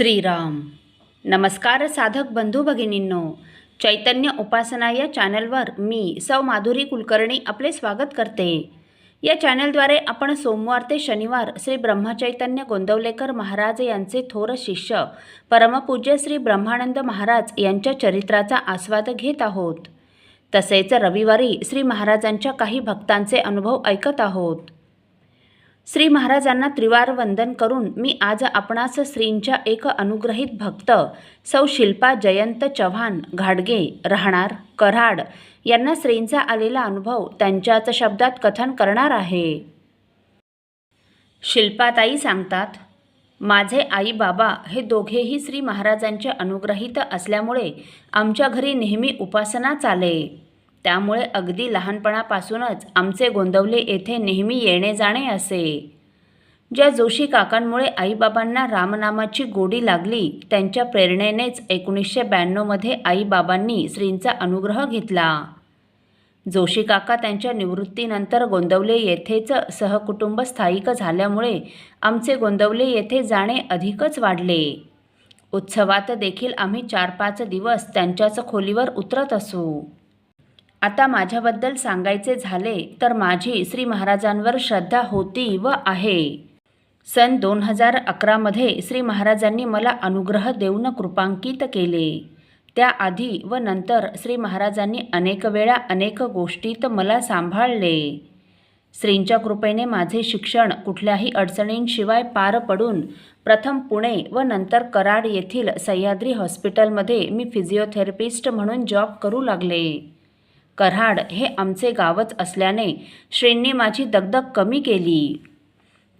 श्रीराम. नमस्कार साधक बंधू भगिनींनो. चैतन्य उपासना या चॅनलवर मी सौ माधुरी कुलकर्णी आपले स्वागत करते. या चॅनलद्वारे आपण सोमवार ते शनिवार श्री ब्रह्मचैतन्य गोंदवलेकर महाराज यांचे थोर शिष्य परमपूज्य श्री ब्रह्मानंद महाराज यांच्या चरित्राचा आस्वाद घेत आहोत. तसेच रविवारी श्री महाराजांच्या काही भक्तांचे अनुभव ऐकत आहोत. श्री महाराजांना त्रिवार वंदन करून मी आज आपणास श्रींच्या एक अनुग्रहित भक्त सौ शिल्पा जयंत चव्हाण घाडगे राहणार कराड यांना श्रींचा आलेला अनुभव त्यांच्याच शब्दात कथन करणार आहे. शिल्पाताई सांगतात माझे आई बाबा हे दोघेही श्री महाराजांचे अनुग्रहित असल्यामुळे आमच्या घरी नेहमी उपासना चाले. त्यामुळे अगदी लहानपणापासूनच आमचे गोंदवले येथे नेहमी येणे जाणे असे. ज्या जोशी काकांमुळे आईबाबांना रामनामाची गोडी लागली त्यांच्या प्रेरणेनेच एकोणीसशे ब्याण्णवमध्ये आईबाबांनी श्रींचा अनुग्रह घेतला. जोशी काका त्यांच्या निवृत्तीनंतर गोंदवले येथेच सहकुटुंब स्थायिक झाल्यामुळे आमचे गोंदवले येथे जाणे अधिकच वाढले. उत्सवात देखील आम्ही चार पाच दिवस त्यांच्याच खोलीवर उतरत असू. आता माझ्याबद्दल सांगायचे झाले तर माझी श्री महाराजांवर श्रद्धा होती व आहे. सन दोन हजार अकरामध्ये श्री महाराजांनी मला अनुग्रह देऊन कृपांकित केले. त्याआधी व नंतर श्री महाराजांनी अनेक वेळा अनेक गोष्टीत मला सांभाळले. श्रींच्या कृपेने माझे शिक्षण कुठल्याही अडचणींशिवाय पार पडून प्रथम पुणे व नंतर कराड येथील सह्याद्री हॉस्पिटलमध्ये मी फिजिओथेरपिस्ट म्हणून जॉब करू लागले. कराड हे आमचे गावच असल्याने श्रींनी माझी दगदग कमी केली.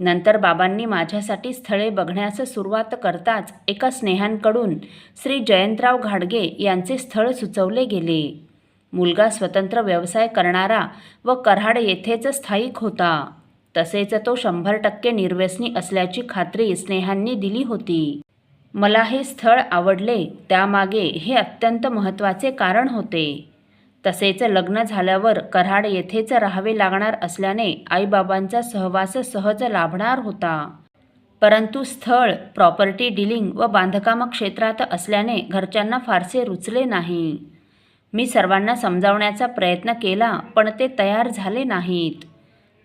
नंतर बाबांनी माझ्यासाठी स्थळे बघण्यास सुरुवात करताच एका स्नेहांकडून श्री जयंतराव घाडगे यांचे स्थळ सुचवले गेले. मुलगा स्वतंत्र व्यवसाय करणारा व कराड येथेच स्थायिक होता. तसेच तो शंभर टक्के निर्व्यसनी असल्याची खात्री स्नेहांनी दिली होती. मला हे स्थळ आवडले त्यामागे हे अत्यंत महत्त्वाचे कारण होते. तसेच लग्न झाल्यावर कराड येथेच राहावे लागणार असल्याने आईबाबांचा सहवास सहज लाभणार होता. परंतु स्थळ प्रॉपर्टी डिलिंग व बांधकाम क्षेत्रात असल्याने घरच्यांना फारसे रुचले नाही. मी सर्वांना समजावण्याचा प्रयत्न केला पण ते तयार झाले नाहीत.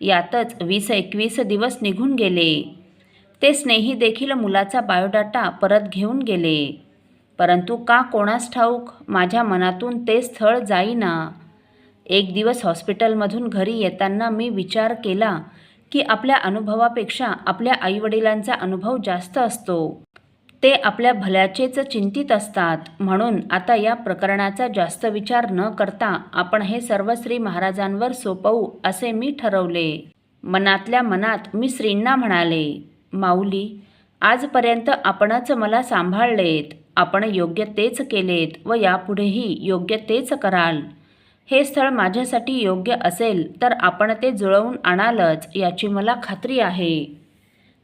यातच वीस एकवीस दिवस निघून गेले. ते स्नेही देखील मुलाचा बायोडाटा परत घेऊन गेले. परंतु का कोणास ठाऊक माझ्या मनातून ते स्थळ जाईना. एक दिवस हॉस्पिटलमधून घरी येताना मी विचार केला की आपल्या अनुभवापेक्षा आपल्या आईवडिलांचा अनुभव जास्त असतो. ते आपल्या भल्याचेच चिंतित असतात म्हणून आता या प्रकरणाचा जास्त विचार न करता आपण हे सर्व श्री महाराजांवर सोपवू असे मी ठरवले. मनातल्या मनात मी श्रींना म्हणाले माऊली आजपर्यंत आपणच मला सांभाळलेत. आपण योग्य तेच केलेत व यापुढेही योग्य तेच कराल. हे स्थळ माझ्यासाठी योग्य असेल तर आपण ते जुळवून आणालच याची मला खात्री आहे.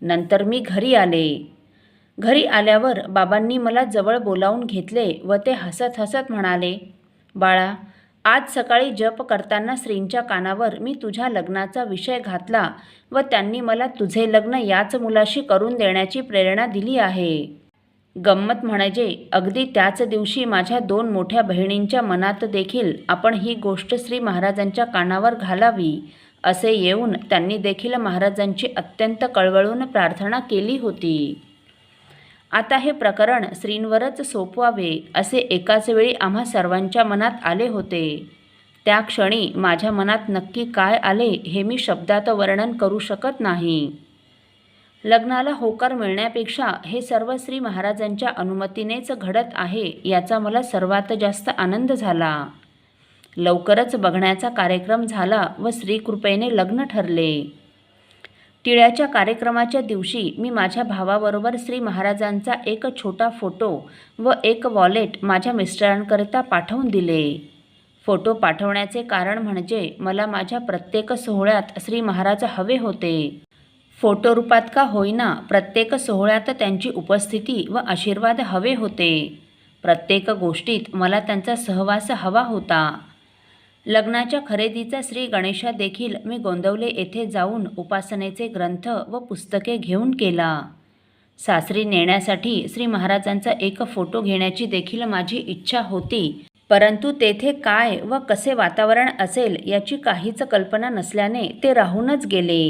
नंतर मी घरी आले. घरी आल्यावर बाबांनी मला जवळ बोलावून घेतले व ते हसत हसत म्हणाले बाळा आज सकाळी जप करताना श्रींच्या कानावर मी तुझ्या लग्नाचा विषय घातला व त्यांनी मला तुझे लग्न याच मुलाशी करून देण्याची प्रेरणा दिली आहे. गंमत म्हणजे अगदी त्याच दिवशी माझ्या दोन मोठ्या बहिणींच्या मनात देखील आपण ही गोष्ट श्री महाराजांच्या कानावर घालावी असे येऊन त्यांनी देखील महाराजांची अत्यंत कळवळून प्रार्थना केली होती. आता हे प्रकरण श्रींवरच सोपवावे असे एकाच वेळी आम्हा सर्वांच्या मनात आले होते. त्या क्षणी माझ्या मनात नक्की काय आले हे मी शब्दात वर्णन करू शकत नाही. लग्नाला होकार मिळण्यापेक्षा हे सर्व श्री महाराजांच्या अनुमतीनेच घडत आहे याचा मला सर्वात जास्त आनंद झाला. लवकरच बघण्याचा कार्यक्रम झाला व श्रीकृपेने लग्न ठरले. टिळ्याच्या कार्यक्रमाच्या दिवशी मी माझ्या भावाबरोबर श्री महाराजांचा एक छोटा फोटो व एक वॉलेट माझ्या मिस्टरांकरिता पाठवून दिले. फोटो पाठवण्याचे कारण म्हणजे मला माझ्या प्रत्येक सोहळ्यात श्री महाराज हवे होते. फोटो रूपात का होईना प्रत्येक सोहळ्यात त्यांची उपस्थिती व आशीर्वाद हवे होते. प्रत्येक गोष्टीत मला त्यांचा सहवास हवा होता. लग्नाच्या खरेदीचा श्री गणेशा देखील मी गोंदवले येथे जाऊन उपासनेचे ग्रंथ व पुस्तके घेऊन केला सासरी नेण्यासाठी श्री महाराजांचा एक फोटो घेण्याची देखील माझी इच्छा होती. परंतु तेथे काय व कसे वातावरण असेल याची काहीच कल्पना नसल्याने ते राहूनच गेले.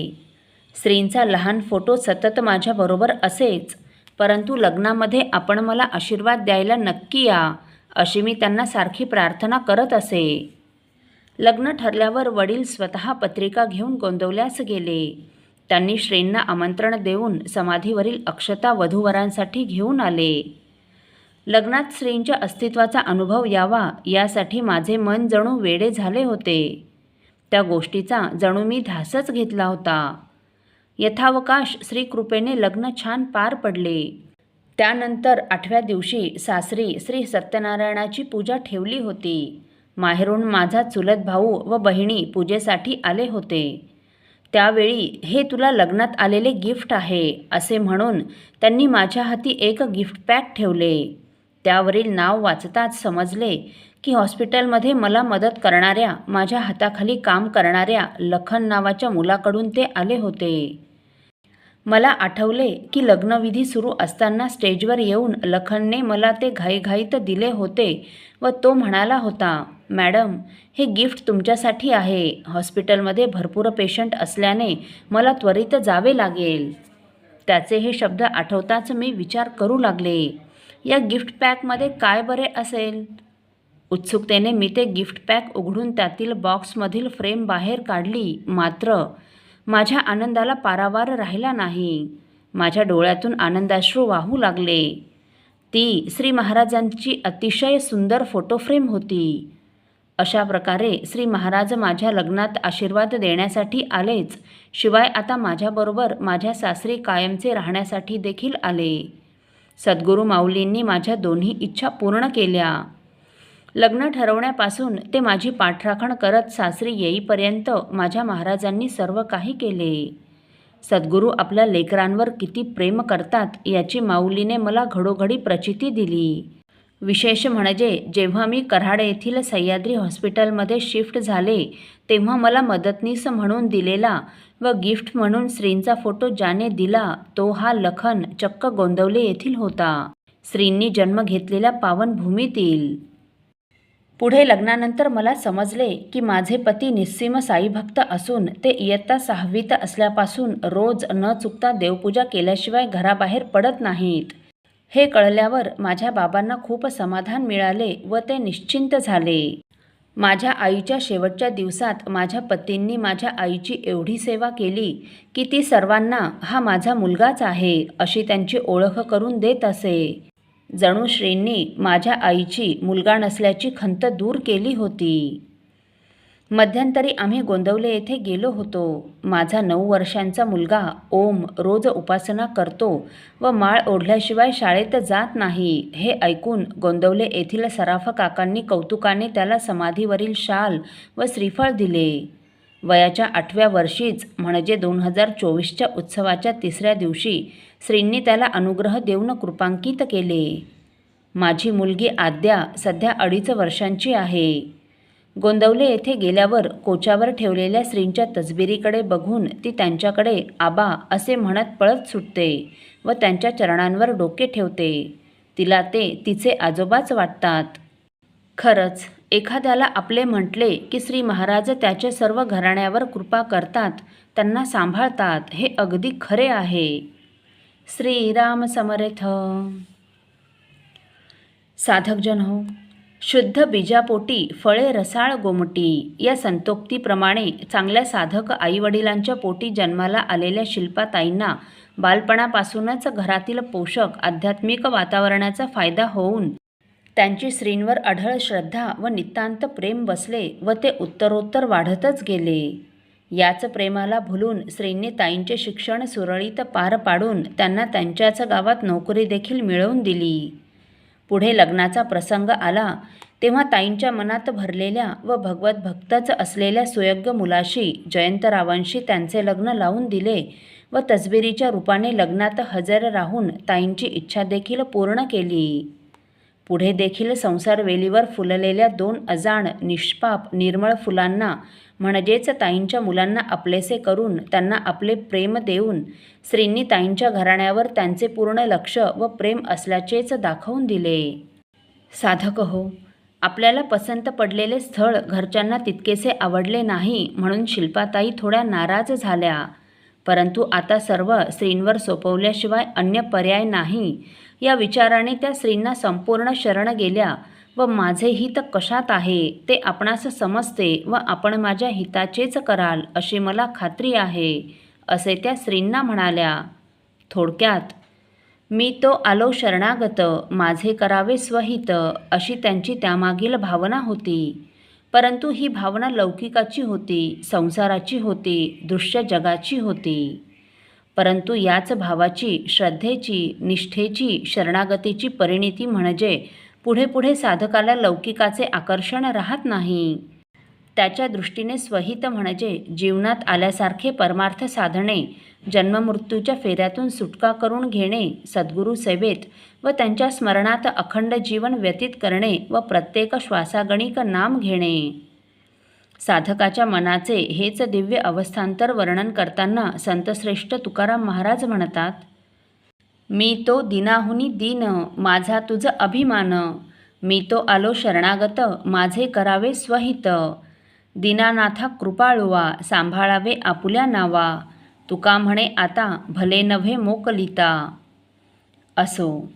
स्त्रींचा लहान फोटो सतत माझ्याबरोबर असेच. परंतु लग्नामध्ये आपण मला आशीर्वाद द्यायला नक्की या अशी मी त्यांना सारखी प्रार्थना करत असे. लग्न ठरल्यावर वडील स्वतः पत्रिका घेऊन गोंदवल्यास गेले. त्यांनी श्रींना आमंत्रण देऊन समाधीवरील अक्षता वधूवरांसाठी घेऊन आले. लग्नात श्रींच्या अस्तित्वाचा अनुभव यावा यासाठी माझे मन जणू वेडे झाले होते. त्या गोष्टीचा जणू मी धासच घेतला होता. यथावकाश श्रीकृपेने लग्न छान पार पडले. त्यानंतर आठव्या दिवशी सासरी श्री सत्यनारायणाची पूजा ठेवली होती. माहेरून माझा चुलत भाऊ व बहिणी पूजेसाठी आले होते. त्यावेळी हे तुला लग्नात आलेले गिफ्ट आहे असे म्हणून त्यांनी माझ्या हाती एक गिफ्ट पॅक ठेवले. त्यावरील नाव वाचताच समजले की हॉस्पिटलमध्ये मला मदत करणाऱ्या माझ्या हाताखाली काम करणाऱ्या लखन नावाच्या मुलाकडून ते आले होते. मला आठवले की लग्नविधी सुरू असताना स्टेजवर येऊन लखनने मला ते घाईघाईत दिले होते व तो म्हणाला होता मॅडम हे गिफ्ट तुमच्यासाठी आहे. हॉस्पिटलमध्ये भरपूर पेशंट असल्याने मला त्वरित जावे लागेल. त्याचे हे शब्द आठवताच मी विचार करू लागले या गिफ्ट पॅकमध्ये काय बरे असेल? उत्सुकतेने मी ते गिफ्ट पॅक उघडून त्यातील बॉक्समधील फ्रेम बाहेर काढली. मात्र माझ्या आनंदाला पारावार राहिला नाही. माझ्या डोळ्यातून आनंदाश्रू वाहू लागले. ती श्री महाराजांची अतिशय सुंदर फोटो फ्रेम होती. अशा प्रकारे श्री महाराज माझ्या लग्नात आशीर्वाद देण्यासाठी आलेच. शिवाय आता माझ्याबरोबर माझ्या सासरी कायमचे राहण्यासाठी देखील आले. सद्गुरू माऊलींनी माझ्या दोन्ही इच्छा पूर्ण केल्या. लग्न ठरवण्यापासून ते माझी पाठराखण करत सासरी येईपर्यंत माझ्या महाराजांनी सर्व काही केले. सद्गुरू आपल्या लेकरांवर किती प्रेम करतात याची माऊलीने मला घडोघडी प्रचिती दिली. विशेष म्हणजे जेव्हा मी कराड येथील सह्याद्री हॉस्पिटलमध्ये शिफ्ट झाले तेव्हा मला मदतनीस म्हणून दिलेला व गिफ्ट म्हणून श्रींचा फोटो ज्याने दिला तो हा लखन चक्क गोंदवले येथील होता. श्रींनी जन्म घेतलेल्या पावनभूमीतील पुढे लग्नानंतर मला समजले की माझे पती निस्सीम साईभक्त असून ते इयत्ता सहावीत असल्यापासून रोज न चुकता देवपूजा केल्याशिवाय घराबाहेर पडत नाहीत. हे कळल्यावर माझ्या बाबांना खूप समाधान मिळाले व ते निश्चिंत झाले. माझ्या आईच्या शेवटच्या दिवसात माझ्या पतींनी माझ्या आईची एवढी सेवा केली की ती सर्वांना हा माझा मुलगाच आहे अशी त्यांची ओळख करून देत असे. जणू श्रींनी माझ्या आईची मुलगा नसल्याची खंत दूर केली होती. मध्यंतरी आम्ही गोंदवले येथे गेलो होतो. माझा नऊ वर्षांचा मुलगा ओम रोज उपासना करतो व माळ ओढल्याशिवाय शाळेत जात नाही हे ऐकून गोंदवले येथील सराफ काकांनी कौतुकाने त्याला समाधीवरील शाल व श्रीफळ दिले. वयाच्या आठव्या वर्षीच म्हणजे दोन हजार चोवीसच्या उत्सवाच्या तिसऱ्या दिवशी श्रींनी त्याला अनुग्रह देऊन कृपांकित केले. माझी मुलगी आद्या सध्या अडीच वर्षांची आहे. गोंदवले येथे गेल्यावर कोचावर ठेवलेल्या श्रींच्या तसबिरीकडे बघून ती त्यांच्याकडे आबा असे म्हणत पळत सुटते व त्यांच्या चरणांवर डोके ठेवते. तिला ते तिचे आजोबाच वाटतात. खरंच एखाद्याला आपले म्हटले की श्री महाराज त्याच्या सर्व घराण्यावर कृपा करतात त्यांना सांभाळतात हे अगदी खरे आहे. श्रीराम समर्थ साधकजन हो शुद्ध बीजापोटी फळे रसाळ गोमटी या संतोक्तीप्रमाणे चांगल्या साधक आईवडिलांच्या पोटी जन्माला आलेल्या शिल्पाताईंना बालपणापासूनच घरातील पोषक आध्यात्मिक वातावरणाचा फायदा होऊन त्यांची श्रींवर अढळ श्रद्धा व नितांत प्रेम बसले व ते उत्तरोत्तर वाढतच गेले. याच प्रेमाला भुलून श्रींनी ताईंचे शिक्षण सुरळीत पार पाडून त्यांना त्यांच्याच गावात नोकरी देखील मिळवून दिली. पुढे लग्नाचा प्रसंग आला तेव्हा ताईंच्या मनात भरलेल्या व भगवत भक्तच असलेल्या सुयोग्य मुलाशी जयंतरावांशी त्यांचे लग्न लावून दिले व तसबिरीच्या रूपाने लग्नात हजर राहून ताईंची इच्छा देखील पूर्ण केली. पुढे देखील संसार वेलीवर फुललेल्या दोन अजाण निष्पाप निर्मळ फुलांना म्हणजेच ताईंच्या मुलांना आपलेसे करून त्यांना आपले प्रेम देऊन श्रींनी ताईंच्या घराण्यावर त्यांचे पूर्ण लक्ष व प्रेम असल्याचेच दाखवून दिले. साधक हो आपल्याला पसंत पडलेले स्थळ घरच्यांना तितकेसे आवडले नाही म्हणून शिल्पाताई थोड्या नाराज झाल्या. परंतु आता सर्व स्त्रींवर सोपवल्याशिवाय अन्य पर्याय नाही. या विचाराने त्या स्त्रींना संपूर्ण शरण गेल्या. व माझे हित कशात आहे ते आपणास समजते व आपण माझ्या हिताचेच कराल अशी मला खात्री आहे असे त्या स्त्रींना म्हणाल्या. थोडक्यात मी तो आलो शरणागत माझे करावे स्वहित अशी त्यांची त्यामागील भावना होती. परंतु ही भावना लौकिकाची होती संसाराची होती दृश्य जगाची होती. परंतु याच भावाची श्रद्धेची निष्ठेची शरणागतीची परिणिती म्हणजे पुढे पुढे साधकाला लौकिकाचे आकर्षण राहत नाही. त्याच्या दृष्टीने स्वहित म्हणजे जीवनात आल्यासारखे परमार्थ साधणे जन्ममृत्यूच्या फेऱ्यातून सुटका करून घेणे सद्गुरू सेवेत व त्यांच्या स्मरणात अखंड जीवन व्यतीत करणे व प्रत्येक श्वासागणिक नाम घेणे. साधकाच्या मनाचे हेच दिव्य अवस्थांतर वर्णन करताना संतश्रेष्ठ तुकाराम महाराज म्हणतात मी तो दिनाहुनी दिन माझा तुझ अभिमान मी तो आलो शरणागत माझे करावे स्वहित. दीनानाथा कृपाळुवा सांभाळावे आपुल्या नावा तुका म्हणे आता भले नव्हे मोकलिता. असो.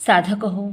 साधक हो.